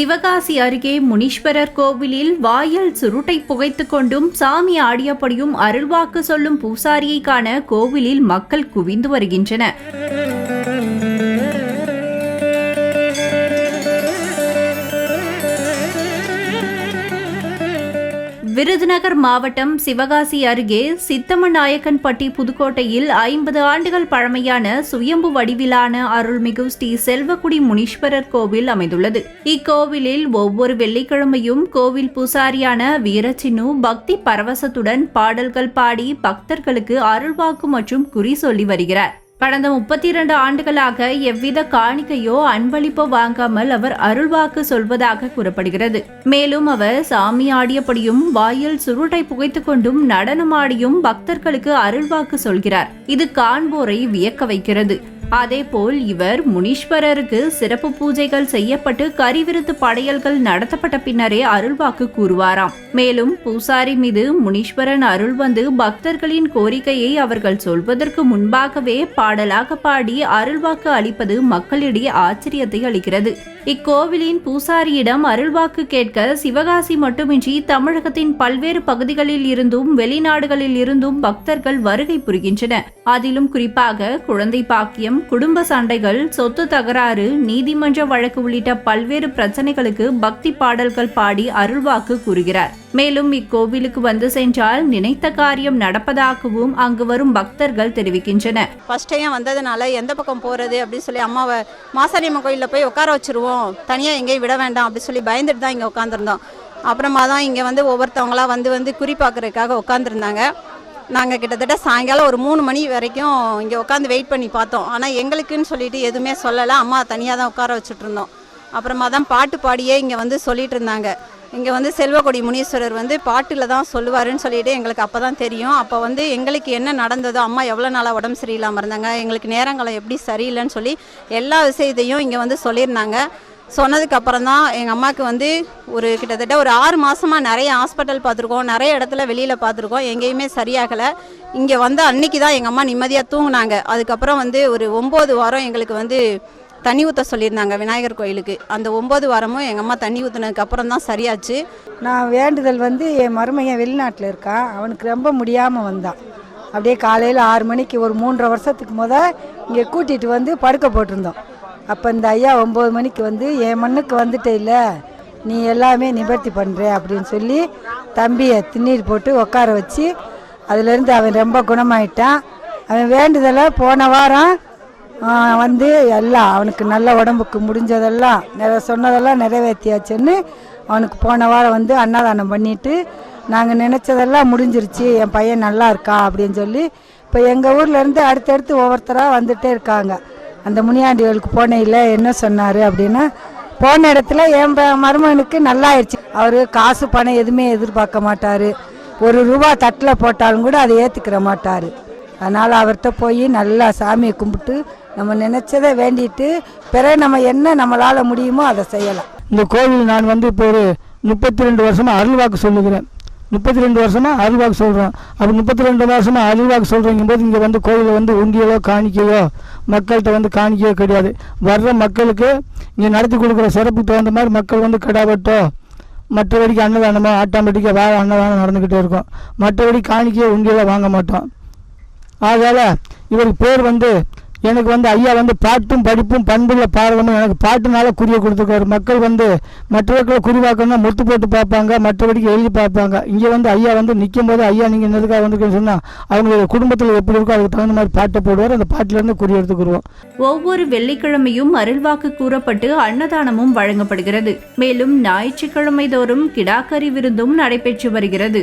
சிவகாசி அருகே முனீஸ்வரர் கோவிலில் வாயில் சுருட்டை புகைத்து கொண்டும் சாமி ஆடியபடியும் அருள்வாக்கு சொல்லும் பூசாரியை காண கோவிலில் மக்கள் குவிந்து வருகின்றனர். விருதுநகர் மாவட்டம் சிவகாசி அருகே சித்தமநாயக்கன்பட்டி புதுக்கோட்டையில் ஐம்பது ஆண்டுகள் பழமையான சுயம்பு வடிவிலான அருள்மிகு ஸ்ரீ செல்வக்குடி முனீஸ்வரர் கோவில் அமைந்துள்ளது. இக்கோவிலில் ஒவ்வொரு வெள்ளிக்கிழமையும் கோவில் பூசாரியான வீரச்சினு பக்தி பரவசத்துடன் பாடல்கள் பாடி பக்தர்களுக்கு அருள்வாக்கு மற்றும் குறி சொல்லி வருகிறார். கடந்த முப்பத்தி இரண்டு ஆண்டுகளாக எவ்வித காணிக்கையோ அன்பளிப்போ வாங்காமல் அவர் அருள்வாக்கு சொல்வதாக கூறப்படுகிறது. மேலும் அவர் சாமி ஆடியபடியும் வாயில் சுருட்டை புகைத்துக் கொண்டும் நடனமாடியும் பக்தர்களுக்கு அருள்வாக்கு சொல்கிறார். இது காண்போரை வியக்க வைக்கிறது. அதேபோல் இவர் முனீஸ்வரருக்கு சிறப்பு பூஜைகள் செய்யப்பட்டு கரிவிருத்து படையல்கள் நடத்தப்பட்ட பின்னரே அருள்வாக்கு கூறுவாராம். மேலும் பூசாரி மீது முனீஸ்வரன் அருள் வந்து பக்தர்களின் கோரிக்கையை அவர்கள் சொல்வதற்கு முன்பாகவே பாடலாக பாடி அருள்வாக்கு அளிப்பது மக்களிடையே ஆச்சரியத்தை அளிக்கிறது. இக்கோவிலின் பூசாரியிடம் அருள்வாக்கு கேட்க சிவகாசி மட்டுமின்றி தமிழகத்தின் பல்வேறு பகுதிகளில் இருந்தும் வெளிநாடுகளில் இருந்தும் பக்தர்கள் வருகை புரிகின்றனர். அதிலும் குறிப்பாக குழந்தை பாக்கியம் குடும்ப சண்டைகள் சொத்து தகராறு நீதிமன்ற வழக்கு உள்ளிட்ட பல்வேறு பிரச்சனைகளுக்கு பக்தி பாடல்கள் பாடி அருள்வாக்கு கூறுகிறார். மேலும் இக்கோவிலுக்கு வந்து சென்றால் நினைத்த காரியம் நடப்பதாகவும் அங்கு வரும் பக்தர்கள் தெரிவிக்கின்றனர். ஃபஸ்ட் டைம் வந்ததுனால எந்த பக்கம் போகிறது அப்படின்னு சொல்லி அம்மாவை மாசாரியம்மன் கோயிலில் போய் உட்கார வச்சிருவோம். தனியாக எங்கேயும் விட வேண்டாம் அப்படின்னு சொல்லி பயந்துட்டு தான் இங்கே உட்காந்துருந்தோம் அப்புறமா தான் இங்கே வந்து ஒவ்வொருத்தவங்களா வந்து வந்து குறிப்பாக்குறதுக்காக உட்காந்துருந்தாங்க நாங்கள் கிட்டத்தட்ட சாயங்காலம் ஒரு மூணு மணி வரைக்கும் இங்கே உட்காந்து வெயிட் பண்ணி பார்த்தோம். ஆனால் எங்களுக்குன்னு சொல்லிட்டு எதுவுமே சொல்லலை. அம்மா தனியாக தான் உட்கார வச்சுட்டு இருந்தோம் அப்புறமா தான் பாட்டு பாடியே இங்கே வந்து சொல்லிட்டு இருந்தாங்க. இங்கே வந்து செல்வக்கொடி முனீஸ்வரர் வந்து பாட்டில் தான் சொல்லுவாருன்னு சொல்லிட்டு எங்களுக்கு அப்போ தான் தெரியும். அப்போ வந்து எங்களுக்கு என்ன நடந்ததோ அம்மா எவ்வளோ நாளாக உடம்பு சரியில்லாமல் இருந்தாங்க எங்களுக்கு நேரங்களை எப்படி சரியில்லைன்னு சொல்லி எல்லா விஷயத்தையும் இங்கே வந்து சொல்லியிருந்தாங்க. சொன்னதுக்கு அப்புறம் தான் எங்கள் அம்மாவுக்கு வந்து ஒரு கிட்டத்தட்ட ஒரு ஆறு மாதமாக நிறைய ஹாஸ்பிட்டல் பார்த்துருக்கோம். நிறைய இடத்துல வெளியில் பார்த்துருக்கோம். எங்கேயுமே சரியாகலை. இங்கே வந்து அன்னைக்கு தான் எங்கள் அம்மா நிம்மதியாக தூங்கினாங்க. அதுக்கப்புறம் வந்து ஒரு ஒம்பது வாரம் எங்களுக்கு வந்து தண்ணி ஊற்ற சொல்லியிருந்தாங்க விநாயகர் கோயிலுக்கு. அந்த ஒம்பது வாரமும் எங்கள் அம்மா தண்ணி ஊற்றினதுக்கு அப்புறம் தான் சரியாச்சு. நான் வேண்டுதல் வந்து என் மருமையன் வெளிநாட்டில் இருக்கான். அவனுக்கு ரொம்ப முடியாமல் வந்தான். அப்படியே காலையில் ஆறு மணிக்கு ஒரு மூன்றரை வருஷத்துக்கு முத இங்கே கூட்டிகிட்டு வந்து படுக்க போட்டிருந்தோம். அப்போ இந்த ஐயா ஒம்பது மணிக்கு வந்து என் மண்ணுக்கு வந்துட்டே இல்லை. நீ எல்லாமே நிவர்த்தி பண்ணுற அப்படின்னு சொல்லி தம்பியை திண்ணீர் போட்டு உட்கார வச்சு அதுலேருந்து அவன் ரொம்ப குணமாயிட்டான். அவன் வேண்டுதலை போன வாரம் வந்து எல்லாம் அவனுக்கு நல்ல உடம்புக்கு முடிஞ்சதெல்லாம் நிறைய சொன்னதெல்லாம் நிறைவேற்றியாச்சுன்னு அவனுக்கு போன வாரம் வந்து அன்னதானம் பண்ணிட்டு நாங்கள் நினச்சதெல்லாம் முடிஞ்சிருச்சு. என் பையன் நல்லா இருக்கான் அப்படின்னு சொல்லி இப்போ எங்கள் ஊர்லேருந்து அடுத்தடுத்து ஒவ்வொருத்தராக வந்துகிட்டே இருக்காங்க. அந்த முனியாண்டிகளுக்கு போனையில் என்ன சொன்னார் அப்படின்னா போன இடத்துல என் மருமகனுக்கு நல்லா ஆயிடுச்சு அவர் காசு பணம் எதுவுமே எதிர்பார்க்க மாட்டார். ஒரு ரூபா தட்டில் போட்டாலும் கூட அதை ஏற்றுக்கிற மாட்டார். அதனால் அவர்கிட்ட போய் நல்லா சாமியை கும்பிட்டு நம்ம நினச்சதை வேண்டிட்டு பிறகு நம்ம என்ன நம்மளால் முடியுமோ அதை செய்யலாம். இந்த கோவில் நான் வந்து இப்போ ஒரு முப்பத்தி ரெண்டு வருஷமாக அருள்வாக்கு சொல்லுகிறேன். முப்பத்தி ரெண்டு வருஷமாக அருள்வாக்கு சொல்கிறோம் அப்போ முப்பத்தி ரெண்டு வருஷமாக அருள்வாக்கு சொல்கிறீங்கும் போது இங்கே வந்து கோயிலில் வந்து உண்டியலோ காணிக்கையோ மக்கள்கிட்ட வந்து காணிக்கையோ கிடையாது. வர்ற மக்களுக்கு இங்கே நடத்தி கொடுக்குற சிறப்புக்கு தகுந்த மாதிரி மக்கள் வந்து கிடாவட்டோ மற்றபடிக்கு அன்னதானமோ ஆட்டோமேட்டிக்காக வேறு அன்னதானம் நடந்துக்கிட்டே இருக்கும். மற்றபடி காணிக்கையோ உண்டியலோ வாங்க மாட்டோம். அதால் இவருக்கு பேர் வந்து எனக்கு வந்து ஐயா வந்து பாட்டும் படிப்பும் பண்புள்ள பாடலும் எனக்கு பாட்டுனால குறிய கொடுத்துருக்காரு. மக்கள் வந்து மற்றவர்களை குறிவாக்கணும்னா முத்து போட்டு பார்ப்பாங்க மற்றபடிக்கு எழுதி பார்ப்பாங்க. இங்கே வந்து ஐயா வந்து நிற்கும் போது ஐயா நீங்கள் என்னதுக்காக வந்திருக்கேன்னு சொன்னால் அவங்களுடைய குடும்பத்தில் எப்படி இருக்கோ அதுக்கு தகுந்த மாதிரி பாட்டை போடுவார். அந்த பாட்டிலேருந்து குறி எடுத்துக்கிடுவோம் ஒவ்வொரு வெள்ளிக்கிழமையும் அருள்வாக்கு கூறப்பட்டு அன்னதானமும் வழங்கப்படுகிறது. மேலும் ஞாயிற்றுக்கிழமை தோறும் கிடாக்கறி விருந்தும் நடைபெற்று வருகிறது.